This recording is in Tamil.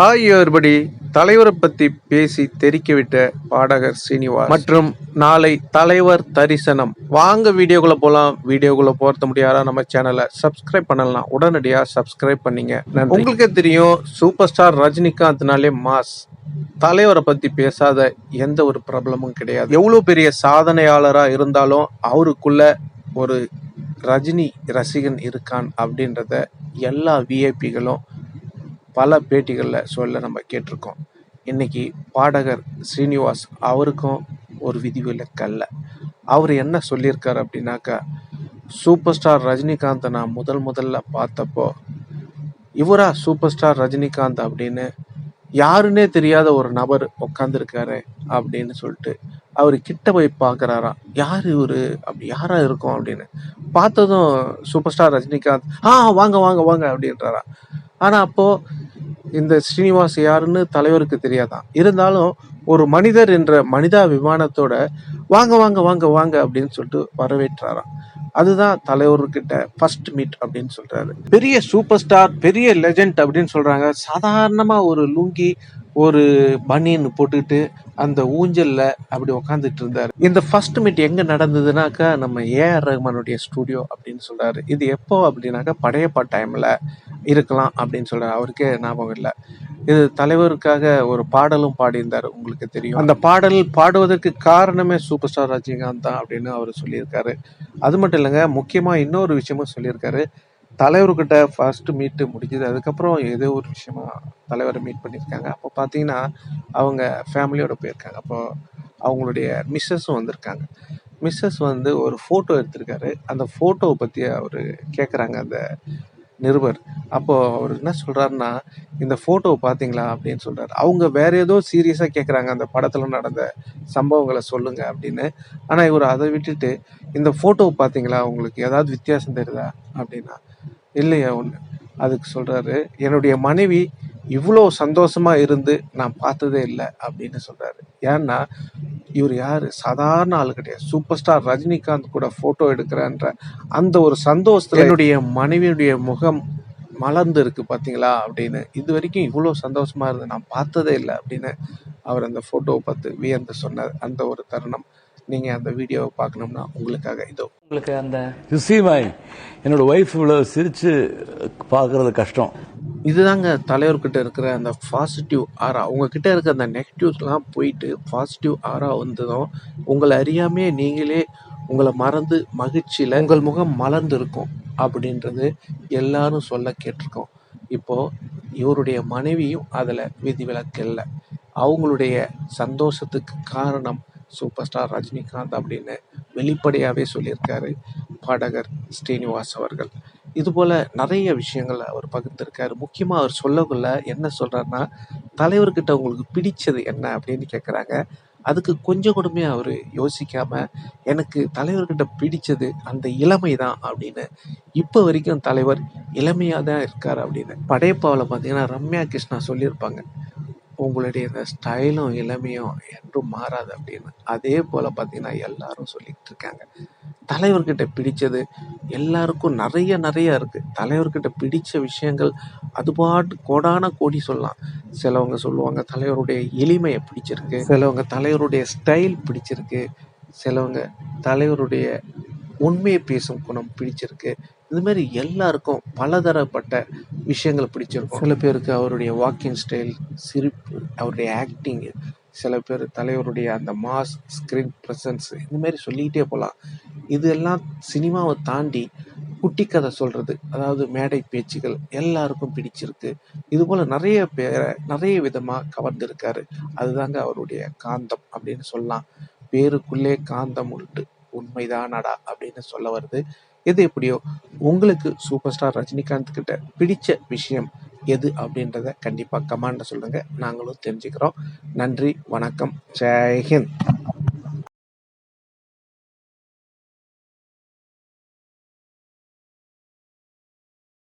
ஹாய் everybody தலைவரை பத்தி பேசி தெரிக்க விட்ட பாடகர் சீனிவாஸ். மற்றும் நாளை தலைவர் தரிசனம். வாங்க வீடியோக்குள்ள போலாம். வீடியோக்குள்ள போறது முடியாத நம்ம சேனலை சப்ஸ்கிரைப் பண்ணலாம் உடனடியா சப்ஸ்கிரைப் பண்ணீங்க. உங்களுக்கே தெரியும் சூப்பர் ஸ்டார் ரஜினிகாந்த்னாலே மாஸ். தலைவரை பத்தி பேசாத எந்த ஒரு பிரபலமும் கிடையாது. எவ்வளவு பெரிய சாதனையாளரா இருந்தாலும் அவருக்குள்ள ஒரு ரஜினி ரசிகன் இருக்கான் அப்படின்றத எல்லா விஐபிகளும் பல பேட்டிகளில் சொல்ல நம்ம கேட்டிருக்கோம். இன்னைக்கு பாடகர் ஸ்ரீனிவாஸ் அவருக்கும் ஒரு விதிவிலக்கல்ல. அவர் என்ன சொல்லியிருக்காரு அப்படின்னாக்கா சூப்பர் ஸ்டார் ரஜினிகாந்தை நான் முதல் முதல்ல பார்த்தப்போ இவரா சூப்பர் ஸ்டார் ரஜினிகாந்த் அப்படின்னு யாருன்னே தெரியாத ஒரு நபர் உட்காந்துருக்காரு அப்படின்னு சொல்லிட்டு அவர் கிட்ட போய் பார்க்குறாராம் யார் இவர்? அப்படி யாராக இருக்கும்? அப்படின்னு. பார்த்ததும் சூப்பர் ஸ்டார் ரஜினிகாந்த் ஆ வாங்க வாங்க வாங்க அப்படின்றாராம். ஆனால் அப்போது இந்த ஸ்ரீனிவாஸ் யாருன்னு தலைவருக்கு தெரியாதான். இருந்தாலும் ஒரு மனிதர் என்ற மனிதா விமானத்தோட வாங்க வாங்க வாங்க வாங்க அப்படின்னு சொல்லிட்டு வரவேற்றாராம். அதுதான் தலைவர்கிட்ட ஃபர்ஸ்ட் மீட் அப்படின்னு சொல்றாரு. பெரிய சூப்பர் ஸ்டார் பெரிய லெஜெண்ட் அப்படின்னு சொல்றாங்க. சாதாரணமா ஒரு லுங்கி ஒரு பனியன் போட்டுக்கிட்டு அந்த ஊஞ்சல்ல அப்படி உக்காந்துட்டு இருந்தாரு. இந்த ஃபர்ஸ்ட் மீட் எங்க நடந்ததுனாக்கா நம்ம ஏஆர் ரஹ்மானுடைய ஸ்டூடியோ அப்படின்னு சொல்றாரு. இது எப்போ அப்படின்னாக்கா படையப்பா டைம்ல இருக்கலாம் அப்படின்னு சொல்கிற அவருக்கே ஞாபகம் இல்லை. இது தலைவருக்காக ஒரு பாடலும் பாடியிருந்தார் உங்களுக்கு தெரியும். அந்த பாடல் பாடுவதற்கு காரணமே சூப்பர் ஸ்டார் ரஜினிகாந்த் தான் அப்படின்னு அவர் சொல்லியிருக்காரு. அது மட்டும் இல்லைங்க முக்கியமாக இன்னொரு விஷயமும் சொல்லியிருக்காரு. தலைவர்கிட்ட ஃபர்ஸ்ட் மீட்டு முடிஞ்சது அதுக்கப்புறம் ஏதோ ஒரு விஷயமா தலைவரை மீட் பண்ணியிருக்காங்க. அப்போ பார்த்தீங்கன்னா அவங்க ஃபேமிலியோட போயிருக்காங்க. அப்போ அவங்களுடைய மிஸ்ஸஸும் வந்திருக்காங்க. மிஸ்ஸஸ் வந்து ஒரு ஃபோட்டோ எடுத்திருக்காரு. அந்த ஃபோட்டோவை பற்றி அவர் கேட்குறாங்க அந்த நிருபர். அப்போது அவர் என்ன சொல்கிறாருன்னா இந்த ஃபோட்டோவை பார்த்தீங்களா அப்படின்னு சொல்கிறார் அவங்க வேற ஏதோ சீரியஸாக கேட்குறாங்க அந்த படத்தில் நடந்த சம்பவங்களை சொல்லுங்கள் அப்படின்னு. ஆனால் இவர் அதை விட்டுட்டு இந்த ஃபோட்டோவை பார்த்தீங்களா உங்களுக்கு ஏதாவது வித்தியாசம் தெரியுதா? அப்படின்னா இல்லையா ஒன்று அதுக்கு சொல்கிறாரு என்னுடைய மனைவி இவ்வளோ சந்தோஷமாக இருந்து நான் பார்த்ததே இல்லை அப்படின்னு சொல்கிறாரு ஏன்னா இவர் யாரு? சாதாரண ஆள் கிடையாது. சூப்பர் ஸ்டார் ரஜினிகாந்த் கூட போட்டோ எடுக்கிறன்ற அந்த ஒரு சந்தோஷத்துல என்னுடைய மனைவியுடைய முகம் மலர்ந்து இருக்கு பாத்தீங்களா அப்படின்னு. இது வரைக்கும் இவ்வளோ சந்தோஷமா இருந்து நான் பார்த்ததே இல்லை அப்படின்னு அவர் அந்த போட்டோவை பார்த்து வியந்து சொன்னார். அந்த ஒரு தருணம். நீங்க அந்த வீடியோவை பார்க்கணும்னா உங்களுக்காக இதோ. உங்களுக்கு அந்த யூ see my என்னோட ஒய்ஃப் இவ்வளவு சிரிச்சு பார்க்கறது கஷ்டம். இதுதாங்க தலைவர்கிட்ட இருக்கிற அந்த பாசிட்டிவ் ஆரா உங்ககிட்ட இருக்க அந்த நெகட்டிவ்ஸ்லாம் போயிட்டு பாசிட்டிவ் ஆரா வந்ததும் உங்களை அறியாமே நீங்களே உங்களை மறந்து மகிழ்ச்சியில் உங்கள் முகம் மலர்ந்து இருக்கும் அப்படின்றது எல்லாரும் சொல்ல கேட்டிருக்கோம். இப்போது இவருடைய மனைவியும் அதில் விதிவிலக்கு இல்லை. அவங்களுடைய சந்தோஷத்துக்கு காரணம் சூப்பர் ஸ்டார் ரஜினிகாந்த் அப்படின்னு வெளிப்படையாகவே சொல்லியிருக்காரு. பாடகர் ஸ்ரீனிவாஸ் அவர்கள். இதுபோல் நிறைய விஷயங்கள் அவர் பகிர்ந்திருக்காரு. முக்கியமாக அவர் சொல்லக்குள்ள என்ன சொல்கிறாருன்னா தலைவர்கிட்ட உங்களுக்கு பிடிச்சது என்ன அப்படின்னு கேட்குறாங்க அதுக்கு கொஞ்சம் கூடமே அவர் யோசிக்காமல் எனக்கு தலைவர்கிட்ட பிடிச்சது அந்த இளமை தான் அப்படின்னு. இப்போ வரைக்கும் தலைவர் இளமையாக தான் இருக்கார் அப்படின்னு. படையப்பாவில் பார்த்தீங்கன்னா ரம்யா கிருஷ்ணா சொல்லியிருப்பாங்க உங்களுடைய இந்த ஸ்டைலும் இளமையும் என்றும் மாறாது அப்படின்னு. அதே போல் பார்த்தீங்கன்னா எல்லாரும் சொல்லிகிட்டு இருக்காங்க தலைவர்கிட்ட பிடிச்சது எல்லாருக்கும் நிறைய நிறைய இருக்குது தலைவர்கிட்ட பிடித்த விஷயங்கள் அது பாட்டு கோடான கோடி சொல்லலாம். சிலவங்க சொல்லுவாங்க தலைவருடைய எளிமையை பிடிச்சிருக்கு. சிலவங்க தலைவருடைய ஸ்டைல் பிடிச்சிருக்கு. சிலவங்க தலைவருடைய உண்மையை பேசும் குணம் பிடிச்சிருக்கு. இது எல்லாருக்கும் பலதரப்பட்ட விஷயங்கள் பிடிச்சிருக்கும். சில பேருக்கு அவருடைய வாக்கிங் ஸ்டைல் சிரிப்பு அவருடைய ஆக்டிங் சில பேர் தலைவருடைய அந்த மாஸ் ஸ்க்ரீன் ப்ரெசன்ஸ் இந்த மாதிரி சொல்லிக்கிட்டே போகலாம் இதெல்லாம் சினிமாவை தாண்டி குட்டி கதை சொல்றது அதாவது மேடை பேச்சுகள் எல்லாருக்கும் பிடிச்சிருக்கு. இது போல நிறைய பேரை நிறைய விதமா கவர்ந்திருக்காரு. அதுதாங்க அவருடைய காந்தம் அப்படின்னு சொல்லலாம். பேருக்குள்ளே காந்தம் உண்டு. உண்மைதானடா அப்படின்னு சொல்ல வருது. எது எப்படியோ உங்களுக்கு சூப்பர் ஸ்டார் ரஜினிகாந்த் கிட்ட பிடிச்ச விஷயம் எது அப்படின்றத கண்டிப்பாக கமெண்ட்ல சொல்லுங்கள் நாங்களும் தெரிஞ்சுக்கிறோம். நன்றி வணக்கம். ஜெய்ஹிந்த்